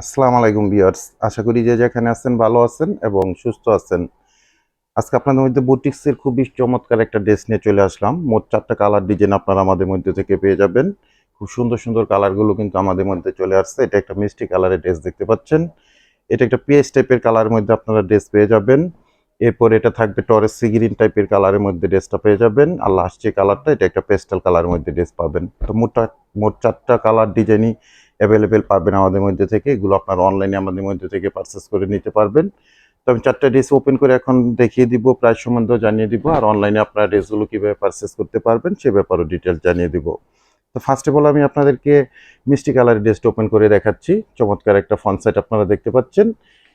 আসসালামু আলাইকুম ভিউয়ার্স। আশা করি যে যেখানে আছেন ভালো আছেন এবং সুস্থ আছেন। আজকে আপনাদের মধ্যে বুটিক্সের খুবই চমৎকার একটা ড্রেস নিয়ে চলে আসলাম। মোট চারটা কালার ডিজাইন আপনারা আমাদের মধ্যে থেকে পেয়ে যাবেন। খুব সুন্দর সুন্দর কালারগুলো কিন্তু আমাদের মধ্যে চলে আসছে। এটা একটা মিষ্টি কালারের ড্রেস দেখতে পাচ্ছেন। এটা একটা পিএস টাইপের কালারের মধ্যে আপনারা ড্রেস পেয়ে যাবেন। এরপর এটা থাকবে টরেস সি গ্রিন টাইপের কালারের মধ্যে ড্রেসটা পেয়ে যাবেন। আর লাস্ট যে কালারটা, এটা একটা পেস্টাল কালারের মধ্যে ড্রেস পাবেন। তো মোট মোট চারটা কালার ডিজাইনই অ্যাভেলেবেল পাবেন আমাদের মধ্যে থেকে। এগুলো আপনার অনলাইনে আমাদের মধ্যে থেকে পারচেস করে নিতে পারবেন। তো আমি চারটা ড্রেস ওপেন করে এখন দেখিয়ে দিব প্রাইস সম্বন্ধেও জানিয়ে দিব, আর অনলাইনে আপনারা ড্রেসগুলো কীভাবে পারচেস করতে পারবেন সে ব্যাপারেও ডিটেলস জানিয়ে দিব। তো ফার্স্ট অফ অল আমি আপনাদেরকে মিষ্টি কালারের ড্রেসটা ওপেন করে দেখাচ্ছি। চমৎকার একটা ফন সেট আপনারা দেখতে পাচ্ছেন।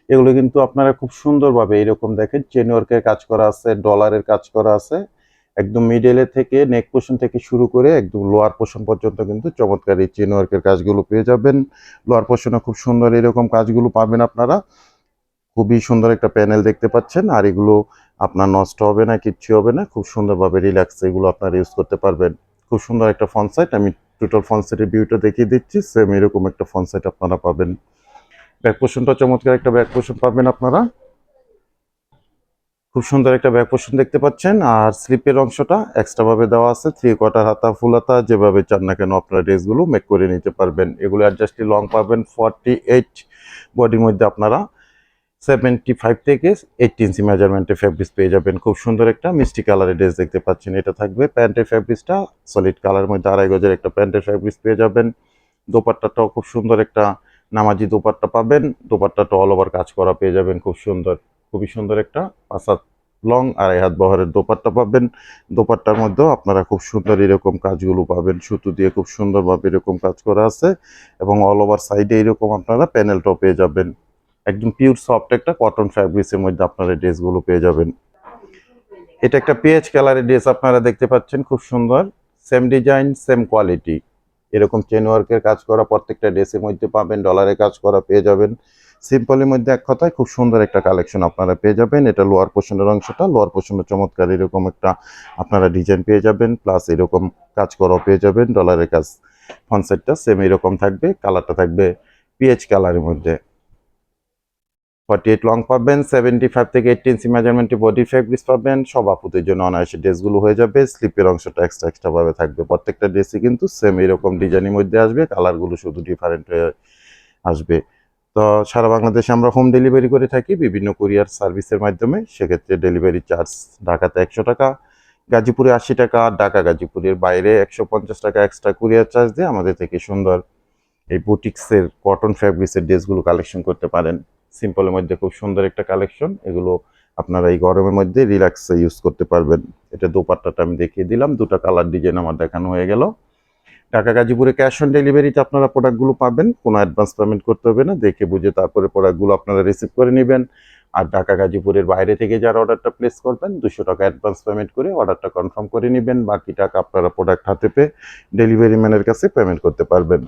এগুলো কিন্তু আপনারা খুব সুন্দরভাবে এরকম দেখেন চেনওয়ার্কের কাজ করা আছে ডলারের কাজ করা আছে। একদম মিডেলে থেকে নেক পোর্শন থেকে শুরু করে একদম লোয়ার পোর্শন পর্যন্ত কিন্তু চমৎকার এই চেন ওয়ার্কের কাজগুলো পেয়ে যাবেন। লোয়ার পোর্শনে খুব সুন্দর এরকম কাজগুলো পাবেন আপনারা। খুবই সুন্দর একটা প্যানেল দেখতে পাচ্ছেন, আর এগুলো আপনার নষ্ট হবে না, কিচ্ছু হবে না, খুব সুন্দরভাবে রিল্যাক্স এগুলো আপনারা ইউজ করতে পারবেন। খুব সুন্দর একটা ফন সাইট আমি টোটাল ফন সেটের ভিউটা দেখিয়ে দিচ্ছি সেম এরকম একটা ফন সাইট আপনারা পাবেন। ব্যাক পোর্শনটা চমৎকার একটা ব্যাক পোর্শন পাবেন আপনারা। খুব সুন্দর একটা ব্যাক পোর্শন দেখতে পাচ্ছেন। আর স্লিপের অংশটা এক্সট্রা ভাবে দেওয়া আছে। থ্রি কোয়ার্টার হাতা ফুল হাতা, যেভাবে চান না কেন আপনারা ড্রেসগুলো মেক করে নিতে পারবেন। এগুলো অ্যাডজাস্টলি লং পাবেন। ফর্টি এইট বডির মধ্যে আপনারা সেভেন্টি ফাইভ থেকে এইট ইঞ্চি মেজারমেন্টের ফ্যাব্রিক্স পেয়ে যাবেন। খুব সুন্দর একটা মিষ্টি কালারের ড্রেস দেখতে পাচ্ছেন। এটা থাকবে প্যান্টের ফ্যাব্রিক্সটা সলিড কালারের মধ্যে আড়াই গজের একটা প্যান্টের ফ্যাব্রিক্স পেয়ে যাবেন। দোপাট্টাটাও খুব সুন্দর একটা নামাজি দোপাট্টা পাবেন। দোপাট্টাটা অল ওভার কাজ করা পেয়ে যাবেন। খুব সুন্দর। খুবই সুন্দর একটা পাঁচ হাত লং আড়াই হাত বহরের দোপাট্টা পাবেন। দোপাট্টার মধ্যেও আপনারা খুব সুন্দর এরকম কাজগুলো পাবেন। সুতো দিয়ে খুব সুন্দরভাবে এরকম কাজ করা আছে এবং অল ওভার সাইডে এরকম আপনারা প্যানেলটাও পেয়ে যাবেন। একদম পিওর সফট একটা কটন ফ্যাব্রিক্সের মধ্যে আপনারা ড্রেসগুলো পেয়ে যাবেন। এটা একটা পিএইচ কালারের ড্রেস আপনারা দেখতে পাচ্ছেন, খুব সুন্দর। সেম ডিজাইন সেম কোয়ালিটি এরকম চেন ওয়ার্কের কাজ করা প্রত্যেকটা ড্রেসের মধ্যে পাবেন ডলারের কাজ করা পেয়ে যাবেন। সিম্পলের মধ্যে এক কথায় খুব সুন্দর একটা কালেকশন আপনারা পেয়ে যাবেন। এটা লোয়ার পোর্শনের অংশটা লোয়ার পোর্শনের চমৎকার এরকম একটা আপনারা ডিজাইন পেয়ে যাবেন প্লাস এরকম কাজ করাও পেয়ে যাবেন ডলারের কাজ ফনসেটটা সেম এরকম থাকবে কালারটা থাকবে পিএইচ কালারের মধ্যে। ফর্টি এইট লং পাবেন সেভেন্টি ফাইভ থেকে এইটটি ইঞ্চি মেজারমেন্টে বডি ফ্যাব্রিক্স পাবেন, সব আপুদের জন্য অনায়াসে ড্রেসগুলো হয়ে যাবে স্লিপের অংশটা এক্সট্রা এক্সট্রাভাবে থাকবে। প্রত্যেকটা ড্রেসই কিন্তু সেম এরকম ডিজাইনের মধ্যে আসবে কালারগুলো শুধু ডিফারেন্ট হয়ে আসবে। তো সারা বাংলাদেশে আমরা হোম ডেলিভারি করে থাকি, বিভিন্ন কুরিয়ার সার্ভিসের মাধ্যমে। সেক্ষেত্রে ডেলিভারি চার্জ ঢাকাতে একশো টাকা, গাজীপুরে আশি টাকা, ঢাকা গাজীপুরের বাইরে একশো পঞ্চাশ টাকা এক্সট্রা কুরিয়ার চার্জ দিয়ে আমাদের থেকে সুন্দর এই বুটিক্সের কটন ফ্যাব্রিক্সের ড্রেসগুলো কালেকশন করতে পারেন। সিম্পলের মধ্যে খুব সুন্দর একটা কালেকশন এগুলো আপনারা এই গরমের মধ্যে রিল্যাক্সে ইউজ করতে পারবেন। এটা দোপাট্টাটা আমি দেখিয়ে দিলাম, দুটো কালার ডিজাইন আমার দেখানো হয়ে গেল। ঢাকা গাজীপুরে ক্যাশ অন ডেলিভারিতে আপনারা প্রোডাক্টগুলো পাবেন, কোনো অ্যাডভান্স পেমেন্ট করতে হবে না, দেখে বুঝে তারপরে প্রোডাক্টগুলো আপনারা রিসিভ করে নেবেন। আর ঢাকা গাজীপুরের বাইরে থেকে যারা অর্ডারটা প্লেস করবেন, দুশো টাকা অ্যাডভান্স পেমেন্ট করে অর্ডারটা কনফার্ম করে নেবেন, বাকি টাকা আপনারা প্রোডাক্ট হাতে পেয়ে ডেলিভারি ম্যানের কাছে পেমেন্ট করতে পারবেন।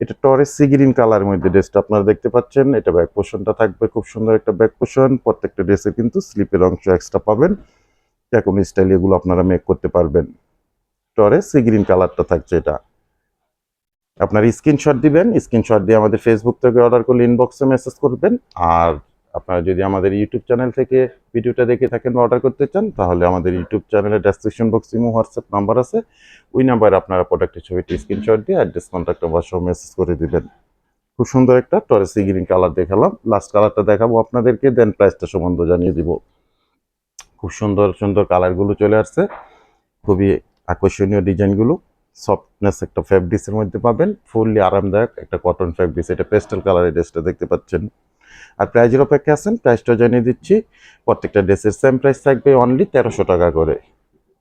এটা টরেস সি গ্রিন কালার মধ্যে ড্রেসটা আপনারা দেখতে পাচ্ছেন। এটা ব্যাক পোর্শনটা থাকবে, খুব সুন্দর একটা ব্যাক পোর্শন প্রত্যেকটা ড্রেসে কিন্তু স্লিপের অংশ এক্সট্রা পাবেন। এখন স্টাইল এগুলো আপনারা মেক করতে পারবেন। টরেস সি গ্রিন কালারটা থাকছে এটা। আপনার স্ক্রিনশট দিবেন স্ক্রিনশট দিয়ে আমাদের ফেসবুক থেকে অর্ডার করলে ইনবক্সে মেসেজ করবেন। আর আপনারা যদি আমাদের ইউটিউব চ্যানেল থেকে ভিডিওটা দেখে থাকেন বা অর্ডার করতে চান, তাহলে আমাদের ইউটিউব চ্যানেলের description box Imo WhatsApp number আছে। ওই নাম্বারে আপনারা প্রোডাক্টের ছবিটি স্ক্রিনশট দিয়ে অ্যাড্রেস কন্ট্যাক্ট নাম্বার সহ মেসেজ করে দিবেন। খুব সুন্দর একটা টরেসি গ্রিন কালার দেখালাম। লাস্ট কালারটা দেখাবো আপনাদেরকে দেন প্রাইসটা সম্বন্ধে জানিয়ে দিব। খুব সুন্দর সুন্দর কালারগুলো চলে আসছে। খুবই আকর্ষণীয় ডিজাইনগুলো সফটনেস একটা ফ্যাব্রিক্সের মধ্যে পাবেন। ফুললি আরামদায়ক একটা কটন ফ্যাব্রিক্স এটা পেস্টেল কালারের ড্রেসটা দেখতে পাচ্ছেন। আর প্রাইজের অপেক্ষা আছেন প্রাইসটা জানিয়ে দিচ্ছি, প্রত্যেকটা ড্রেসের সেম প্রাইস থাকবে অনলি তেরোশো টাকা করে।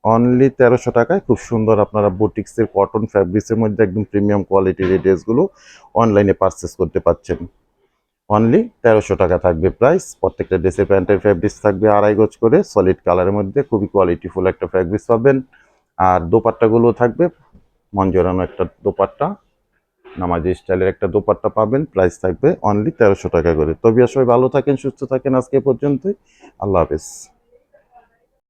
অনলি তেরোশো টাকায় খুব সুন্দর আপনারা বুটিক্সের কটন ফ্যাব্রিক্সের মধ্যে একদম প্রিমিয়াম কোয়ালিটির এই ড্রেসগুলো অনলাইনে পারচেস করতে পারছেন অনলি তেরোশো টাকা থাকবে প্রাইস প্রত্যেকটা ড্রেসের প্যান্টের ফ্যাব্রিক্স থাকবে আড়াই গজ করে সলিড কালারের মধ্যে খুবই কোয়ালিটিফুল একটা ফ্যাব্রিক্স পাবেন। আর দোপাট্টাগুলো থাকবে মন জোরানো একটা দোপাট্টা। নামাজি স্টাইলের একটা দোপাট্টা পাবেন। প্রাইস থাকবে অনলি তেরোশো টাকা করে। তবে সবাই ভালো থাকেন, সুস্থ থাকেন আজকে পর্যন্তই। আল্লাহ হাফেজ।